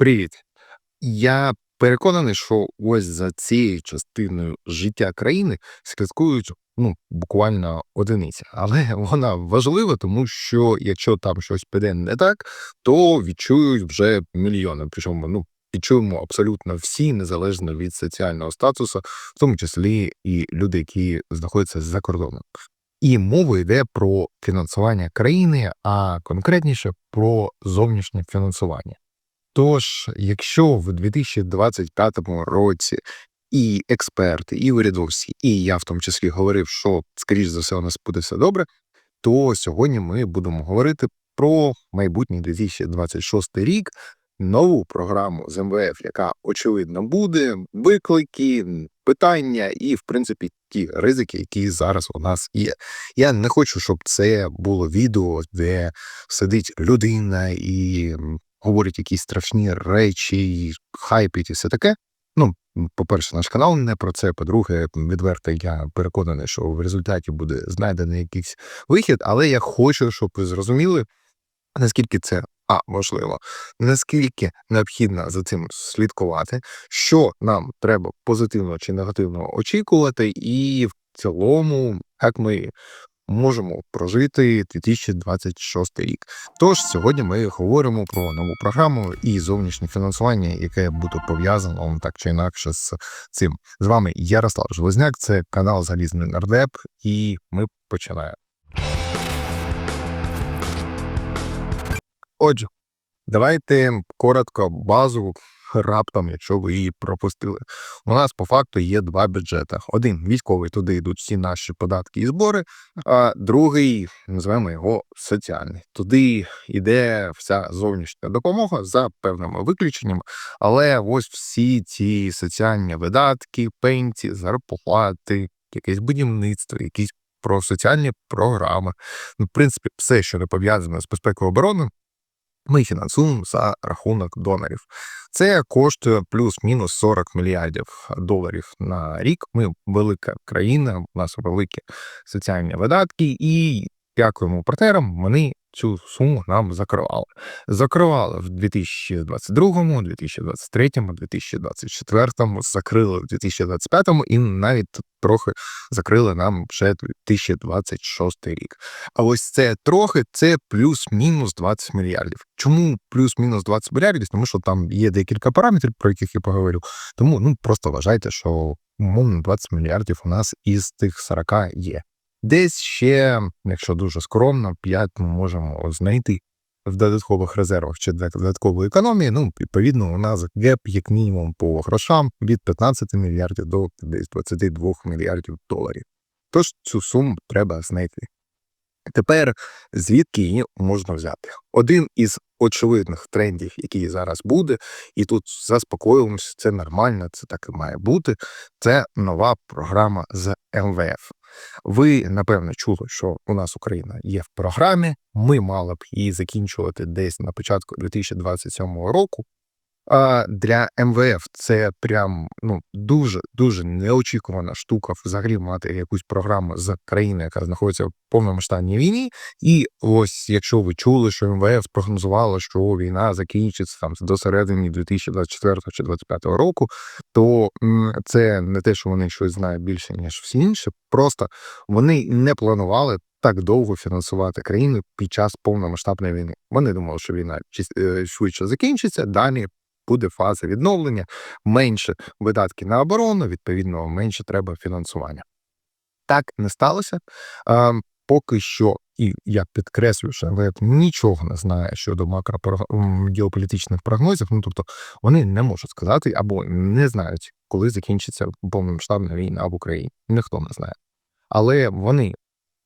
Привіт. Я переконаний, що ось за цією частиною життя країни слідкують ну, буквально одиниці. Але вона важлива, тому що якщо там щось піде не так, то відчують вже мільйони. Причому ну, відчуємо абсолютно всі, незалежно від соціального статусу, в тому числі і люди, які знаходяться за кордоном. І мова йде про фінансування країни, а конкретніше про зовнішнє фінансування. Тож, якщо в 2025 році і експерти, і урядовці, і я в тому числі говорив, що скоріш за все у нас буде все добре, то сьогодні ми будемо говорити про майбутній 2026 рік, нову програму з МВФ, яка очевидно буде, виклики, питання і, в принципі, ті ризики, які зараз у нас є. Я не хочу, щоб це було відео, де сидить людина і говорять якісь страшні речі, хайпить і все таке. Ну, по-перше, наш канал не про це. По-друге, відверто я переконаний, що в результаті буде знайдений якийсь вихід, але я хочу, щоб ви зрозуміли, наскільки це а важливо, наскільки необхідно за цим слідкувати, що нам треба позитивно чи негативно очікувати, і в цілому, як ми можемо прожити 2026 рік. Тож сьогодні ми говоримо про нову програму і зовнішнє фінансування, яке буде пов'язано так чи інакше з цим. З вами Ярослав Железняк, це канал Залізний Нардеп, і ми починаємо. Отже, давайте коротко базу раптом, якщо ви її пропустили. У нас по факту є два бюджети: один військовий, туди йдуть всі наші податки і збори, а другий, називаємо його соціальний. Туди йде вся зовнішня допомога за певними виключеннями. Але ось всі ці соціальні видатки, пенсії, зарплати, якесь будівництво, якісь про соціальні програми. Ну, в принципі, все, що не пов'язане з безпекою оборони, ми фінансуємо за рахунок донорів. Це коштує плюс-мінус 40 мільярдів доларів на рік. Ми велика країна, у нас великі соціальні видатки, і дякуємо партнерам. Вони цю суму нам закривали. Закривали в 2022, 2023, 2024, закрили в 2025 і навіть трохи закрили нам вже 2026 рік. А ось це трохи це плюс-мінус 20 мільярдів. Чому плюс-мінус 20 мільярдів? Тому що там є декілька параметрів, про яких я поговорю. Тому ну просто вважайте, що умовно 20 мільярдів у нас із тих 40 є. Десь ще, якщо дуже скромно, 5 ми можемо знайти в додаткових резервах чи додаткової економії. Ну, відповідно, у нас геп, як мінімум, по грошам від 15 мільярдів до десь 22 мільярдів доларів. Тож цю суму треба знайти. Тепер звідки її можна взяти? Один із очевидних трендів, який зараз буде, і тут заспокоїмося, це нормально, це так і має бути. Це нова програма з МВФ. Ви напевно чули, що у нас Україна є в програмі. Ми мали б її закінчувати десь на початку 2027 року. А для МВФ це прям ну дуже дуже неочікувана штука взагалі мати якусь програму з країни, яка знаходиться в повномасштабній війні. І ось якщо ви чули, що МВФ спрогнозувало, що війна закінчиться там до середини 2024 чи 2025 року, то це не те, що вони щось знають більше ніж всі інші. Просто вони не планували. Так довго фінансувати країни під час повномасштабної війни. Вони думали, що війна е, швидше закінчиться. Далі буде фаза відновлення, менше видатки на оборону, відповідно, менше треба фінансування. Так не сталося. Поки що, і я підкреслюю, що МВФ нічого не знає щодо макрогеополітичних прогнозів. Ну тобто вони не можуть сказати або не знають, коли закінчиться повномасштабна війна в Україні. Ніхто не знає. Але вони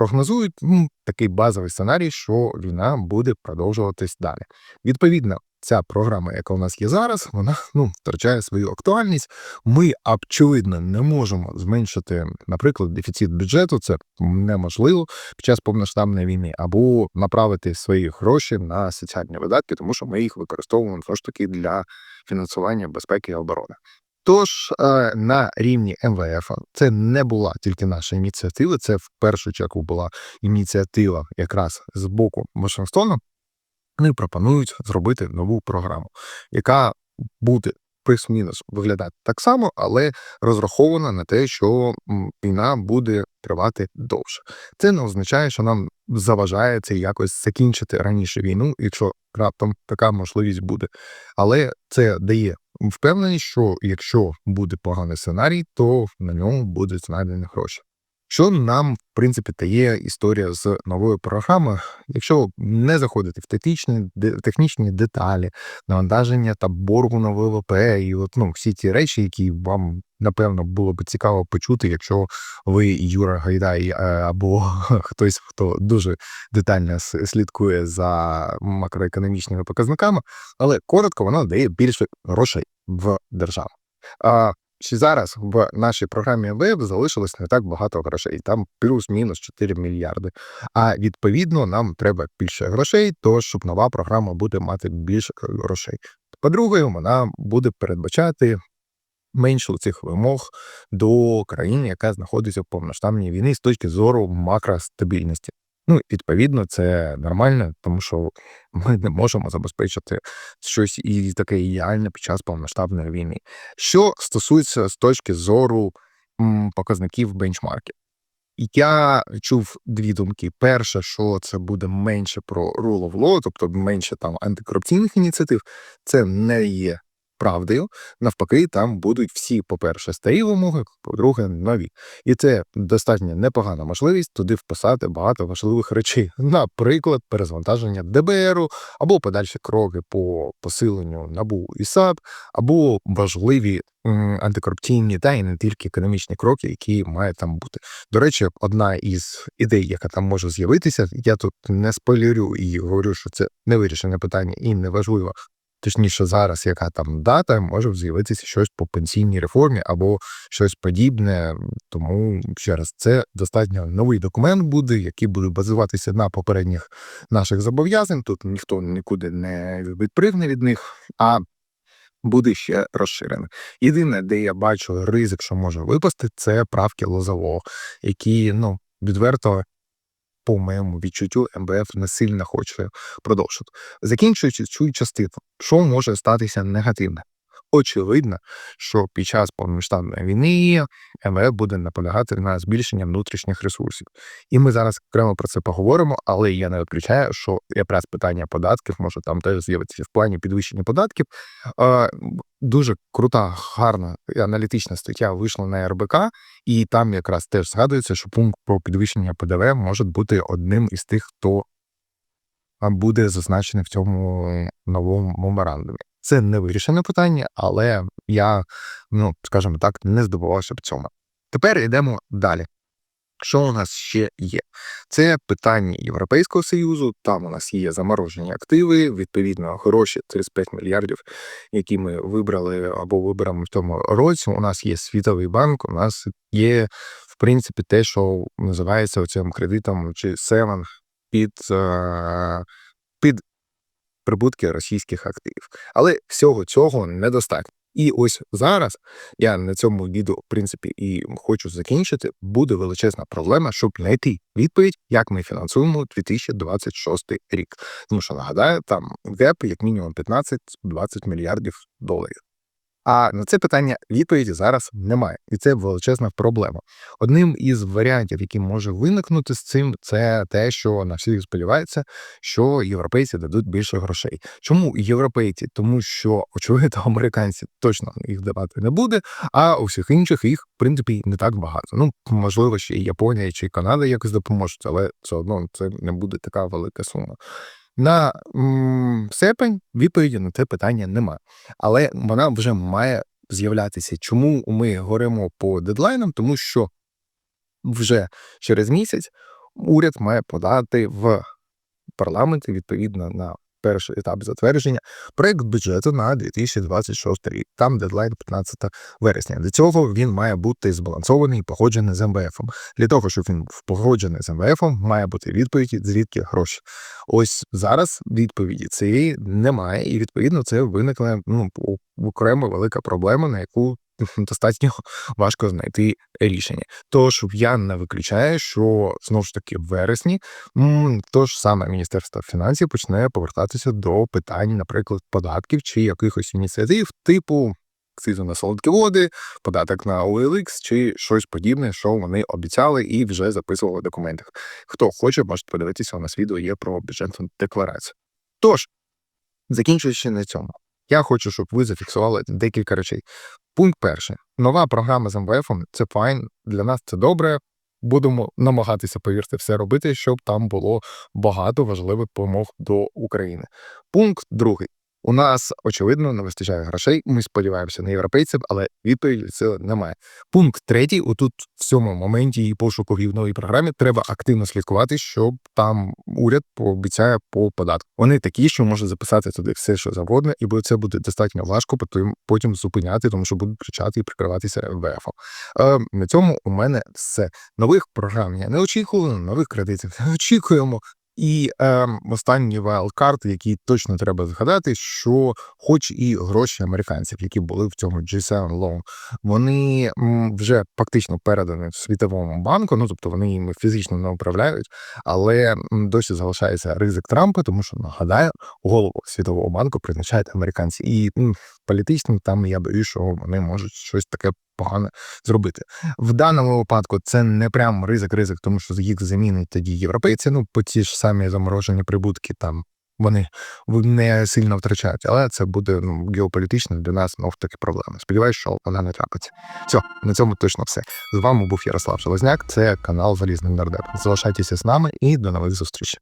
прогнозують ну, такий базовий сценарій, що війна буде продовжуватись далі. Відповідно, ця програма, яка у нас є зараз, вона ну втрачає свою актуальність. Ми очевидно не можемо зменшити, наприклад, дефіцит бюджету. Це неможливо під час повноштабної війни, або направити свої гроші на соціальні видатки, тому що ми їх використовуємо все ж таки для фінансування безпеки і оборони. Тож е, на рівні МВФ це не була тільки наша ініціатива, це в першу чергу була ініціатива якраз з боку Вашингтону. вони пропонують зробити нову програму, яка буде плюс-мінус виглядати так само, але розрахована на те, що війна буде тривати довше. Це не означає, що нам заважає це якось закінчити раніше війну, якщо раптом така можливість буде. Але це дає впевненість, що якщо буде поганий сценарій, то на ньому будуть знайдені гроші. Що нам, в принципі, дає історія з новою програмою, якщо не заходити в технічні, технічні деталі, навантаження та боргу на ВВП, і от, ну, всі ті речі, які вам напевно було б цікаво почути, якщо ви Юра Гайдай е, або хтось, хто дуже детально слідкує за макроекономічними показниками, але коротко вона дає більше грошей в державу. Чи зараз в нашій програмі МВФ залишилось не так багато грошей, там плюс-мінус 4 мільярди. А відповідно, нам треба більше грошей, то щоб нова програма буде мати більше грошей. По-друге, вона буде передбачати менше цих вимог до країни, яка знаходиться в повноштабній війні з точки зору макростабільності. Ну, відповідно, це нормально, тому що ми не можемо забезпечити щось і таке ідеальне під час повноштабної війни. Що стосується з точки зору показників бенчмарків, я чув дві думки. Перше, що це буде менше про rule of law, тобто менше там антикорупційних ініціатив, це не є правдою. Навпаки, там будуть всі, по-перше, старі вимоги, по-друге, нові. І це достатньо непогана можливість туди вписати багато важливих речей, наприклад, перезвантаження ДБРу, або подальші кроки по посиленню НАБУ і САП, або важливі антикорупційні та і не тільки економічні кроки, які мають там бути. До речі, одна із ідей, яка там може з'явитися, я тут не спойлерю і говорю, що це не вирішене питання і не важливо. Точніше, зараз яка там дата, може з'явитися щось по пенсійній реформі або щось подібне. Тому ще раз, це достатньо новий документ буде, який буде базуватися на попередніх наших зобов'язань. Тут ніхто нікуди не відпригне від них, а буде ще розширений. Єдине, де я бачу ризик, що може випасти, це правки лозового, які ну відверто. По моєму відчуттю МВФ не сильно хоче продовжити. Закінчуючи цю частину, що може статися негативне? Очевидно, що під час повномасштабної війни МВФ буде наполягати на збільшення внутрішніх ресурсів. І ми зараз окремо про це поговоримо, але я не виключаю, що якраз питання податків може там теж з'явитися в плані підвищення податків. Дуже крута, гарна аналітична стаття вийшла на РБК, і там якраз теж згадується, що пункт про підвищення ПДВ може бути одним із тих, хто буде зазначений в цьому новому меморандумі. Це не вирішене питання, але я, ну скажімо так, не здобувався в цьому. Тепер йдемо далі. Що у нас ще є? Це питання Європейського союзу. Там у нас є заморожені активи, відповідно, гроші 35 мільярдів, які ми вибрали або виберемо в цьому році. У нас є Світовий банк, у нас є, в принципі, те, що називається цим кредитом чи Севен під, е, під прибутки російських активів. Але всього цього недостатньо. І ось зараз я на цьому відео, в принципі, і хочу закінчити. Буде величезна проблема, щоб знайти відповідь, як ми фінансуємо 2026 рік. Тому що нагадаю, там геп як мінімум 15-20 мільярдів доларів. А на це питання відповіді зараз немає, і це величезна проблема. Одним із варіантів, який може виникнути з цим, це те, що на всіх сподівається, що європейці дадуть більше грошей. Чому європейці? Тому що очевидно, американці точно їх давати не буде, а у всіх інших їх в принципі не так багато. Ну можливо, ще і Японія чи Канада якось допоможуть, але все одно це не буде така велика сума. На м, серпень відповіді на це питання нема, Але вона вже має з'являтися. Чому ми говоримо по дедлайнам? Тому що вже через місяць уряд має подати в парламент відповідно на перший етап затвердження проект бюджету на 2026 рік. Там дедлайн 15 вересня. До цього він має бути збалансований і погоджений з МВФом. Для того, щоб він був погоджений з МВФом, має бути відповідь, звідки гроші. Ось зараз відповіді цієї немає, і відповідно це виникне ну окрема велика проблема, на яку достатньо важко знайти рішення. Тож я не виключаю, що знову ж таки в вересні то ж саме Міністерство фінансів почне повертатися до питань, наприклад, податків чи якихось ініціатив, типу акцизу на солодкі води, податок на OLX чи щось подібне, що вони обіцяли і вже записували в документах. Хто хоче, може подивитися, у нас відео є про бюджетну декларацію. Тож, закінчуючи на цьому, я хочу, щоб ви зафіксували декілька речей. Пункт перший: нова програма з МВФ це файн. Для нас це добре. Будемо намагатися, повірте, все робити, щоб там було багато важливих допомог до України. Пункт другий. У нас очевидно не вистачає грошей. Ми сподіваємося на європейців, але відповіді це немає. Пункт третій. Отут в цьому моменті і пошуку в новій програмі треба активно слідкувати, щоб там уряд пообіцяє по податку. Вони такі, що може записати туди все, що завгодно, і це буде достатньо важко потім потім зупиняти, тому що будуть кричати і прикриватися МВФ. Е, на цьому у мене все. Нових програм я не очікую, нових кредитів не очікуємо. І е, останній вайлдкарт, який точно треба згадати, що хоч і гроші американців, які були в цьому G7 Loan, вони вже фактично передані в світовому банку, ну тобто вони їм фізично не управляють, але досі залишається ризик Трампа, тому що нагадаю, голову світового банку призначають американці, і м, політично там я боюсь, що вони можуть щось таке погане зробити. В даному випадку це не прям ризик-ризик, тому що їх замінить тоді європейці. Ну, по ті ж самі заморожені прибутки там. Вони не сильно втрачають, але це буде ну, геополітично для нас знов таки проблема. Сподіваюсь, що вона не трапиться. Все, на цьому точно все. З вами був Ярослав Железняк. Це канал Залізний Нардеп. Залишайтеся з нами і до нових зустрічей.